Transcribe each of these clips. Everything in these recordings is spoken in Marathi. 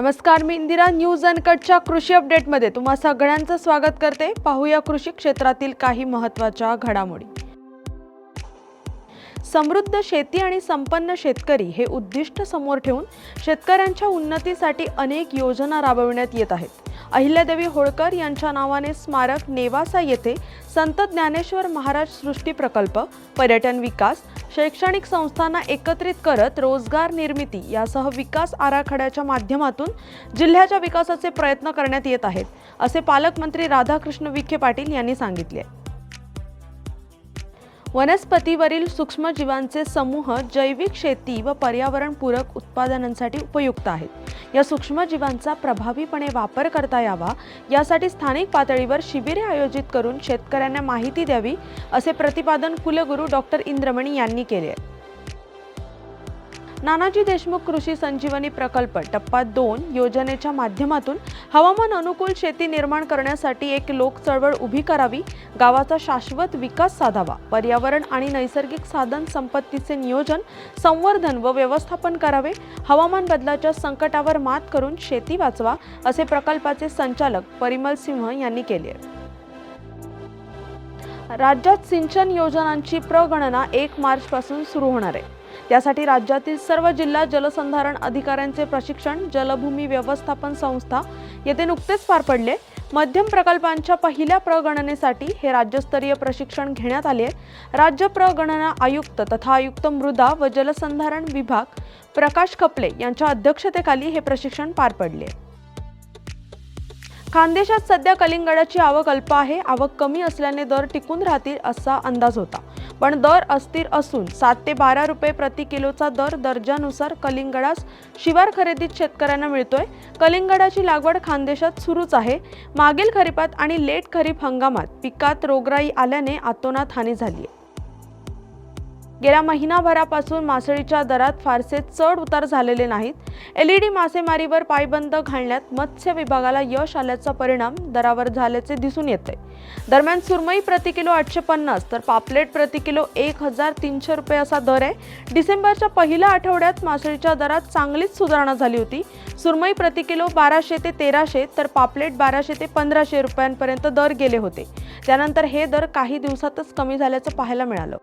नमस्कार मी इंदिरा न्यूज अनकटच्या कृषी अपडेटमध्ये तुम्हा सगळ्यांचं स्वागत करते. पाहूया कृषी क्षेत्रातील काही महत्त्वाच्या घडामोडी. समृद्ध शेती आणि संपन्न शेतकरी हे उद्दिष्ट समोर ठेवून शेतकऱ्यांच्या उन्नतीसाठी अनेक योजना राबविण्यात येत आहेत. अहिल्यादेवी होळकर यांच्या नावाने स्मारक नेवासा येथे संत ज्ञानेश्वर महाराज सृष्टी प्रकल्प पर्यटन विकास शैक्षणिक संस्थांना एकत्रित करत रोजगार निर्मिती यासह विकास आराखड्याच्या माध्यमातून जिल्ह्याच्या विकासाचे प्रयत्न करण्यात येत आहेत असे पालकमंत्री राधाकृष्ण विखे पाटील यांनी सांगितले वनस्पतीवरील सूक्ष्मजीवांचे समूह जैविक शेती व पर्यावरणपूरक उत्पादनांसाठी उपयुक्त आहेत. या सूक्ष्मजीवांचा प्रभावीपणे वापर करता यावा यासाठी स्थानिक पातळीवर शिबिरे आयोजित करून शेतकऱ्यांना माहिती द्यावी असे प्रतिपादन कुलगुरू डॉक्टर इंद्रमणी यांनी केले आहे. नानाजी देशमुख कृषी संजीवनी प्रकल्प टप्पा दोन योजनेच्या माध्यमातून हवामान अनुकूल शेती निर्माण करण्यासाठी एक लोक चळवळ उभी करावी गावाचा शाश्वत विकास साधावा पर्यावरण आणि नैसर्गिक साधन संपत्तीचे नियोजन संवर्धन व व्यवस्थापन करावे हवामान बदलाच्या संकटावर मात करून शेती वाचवा असे प्रकल्पाचे संचालक परिमल सिंह यांनी केले. राज्यात सिंचन योजनांची प्रगणना एक मार्चपासून सुरू होणार आहे. त्यासाठी राज्यातील सर्व जिल्हा जलसंधारण अधिकाऱ्यांचे प्रशिक्षण जलभूमी व्यवस्थापन संस्था येथे नुकतेच पार पडले. मध्यम प्रकल्पांच्या पहिल्या प्रगणनेसाठी हे राज्यस्तरीय प्रशिक्षण घेण्यात आले राज्य प्रगणना आयुक्त तथा आयुक्त मृदा व जलसंधारण विभाग प्रकाश खपले यांच्या अध्यक्षतेखाली हे प्रशिक्षण पार पडले खानदेशात सध्या कलिंगडाची आवक अल्प आहे. आवक कमी असल्याने दर टिकून राहतील असा अंदाज होता. पण दर अस्थिर असून सात ते बारा रुपये प्रति किलोचा दर दर्जानुसार कलिंगडास शिवार खरेदीत शेतकऱ्यांना मिळतोय. कलिंगडाची लागवड खानदेशात सुरूच आहे. मागील खरीपात आणि लेट खरीप हंगामात पिकात रोगराई आल्याने आतोनात हानी झाली आहे गेल्या महिनाभरापासून मासळीच्या दरात फारसे चढ उतार झालेले नाहीत. एलईडी मासेमारीवर पायबंद घालण्यात मत्स्य विभागाला यश आल्याचा परिणाम दरावर झाल्याचे दिसून येते. दरम्यान सुरमई प्रति किलो आठशे पन्नास तर पापलेट प्रति किलो एक हजार तीनशे रुपये असा दर आहे. डिसेंबरच्या पहिल्या आठवड्यात मासळीच्या दरात चांगलीच सुधारणा झाली होती. सुरमई प्रति किलो बाराशे ते तेराशे तर पापलेट बाराशे ते पंधराशे रुपयांपर्यंत दर गेले होते. त्यानंतर हे दर काही दिवसातच कमी झाल्याचं पाहायला मिळालं.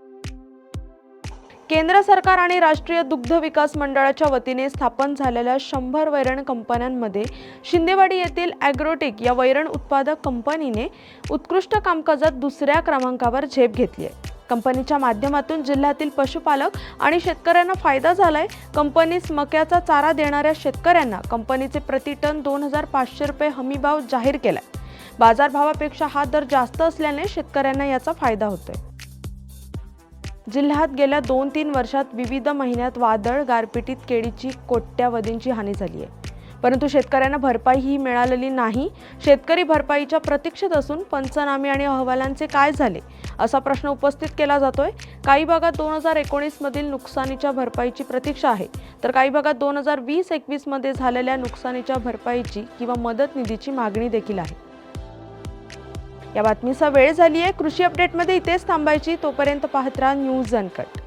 केंद्र सरकार आणि राष्ट्रीय दुग्ध विकास मंडळाच्या वतीने स्थापन झालेल्या शंभर वैरण कंपन्यांमध्ये शिंदेवाडी येथील ॲग्रोटेक या वैरण उत्पादक कंपनीने उत्कृष्ट कामकाजात दुसऱ्या क्रमांकावर झेप घेतली आहे. कंपनीच्या माध्यमातून जिल्ह्यातील पशुपालक आणि शेतकऱ्यांना फायदा झालाय. कंपनीस मक्याचा चारा देणाऱ्या शेतकऱ्यांना कंपनीचे प्रति टन दोन हजार पाचशे रुपये हमीभाव जाहीर केलाय. बाजारभावापेक्षा हा दर जास्त असल्याने शेतकऱ्यांना याचा फायदा होतोय. जिल्ह्यात गेल्या दोन तीन वर्षात विविध महिन्यात वादळ गारपिटीत केळीची कोट्यावधींची हानी झाली आहे. परंतु शेतकऱ्यांना भरपाई ही मिळालेली नाही. शेतकरी भरपाईच्या प्रतीक्षेत असून पंचनामे आणि अहवालांचे काय झाले असा प्रश्न उपस्थित केला जातोय. काही भागात दोन हजार एकोणीसमधील नुकसानीच्या भरपाईची प्रतीक्षा आहे. तर काही भागात दोन हजार वीस एकवीसमध्ये झालेल्या नुकसानीच्या भरपाईची किंवा मदत निधीची मागणी देखील आहे. या बातमीचा वेळ झाली आहे कृषी अपडेटमध्ये इथेच थांबायची. तोपर्यंत पाहत राहा न्यूज अनकट.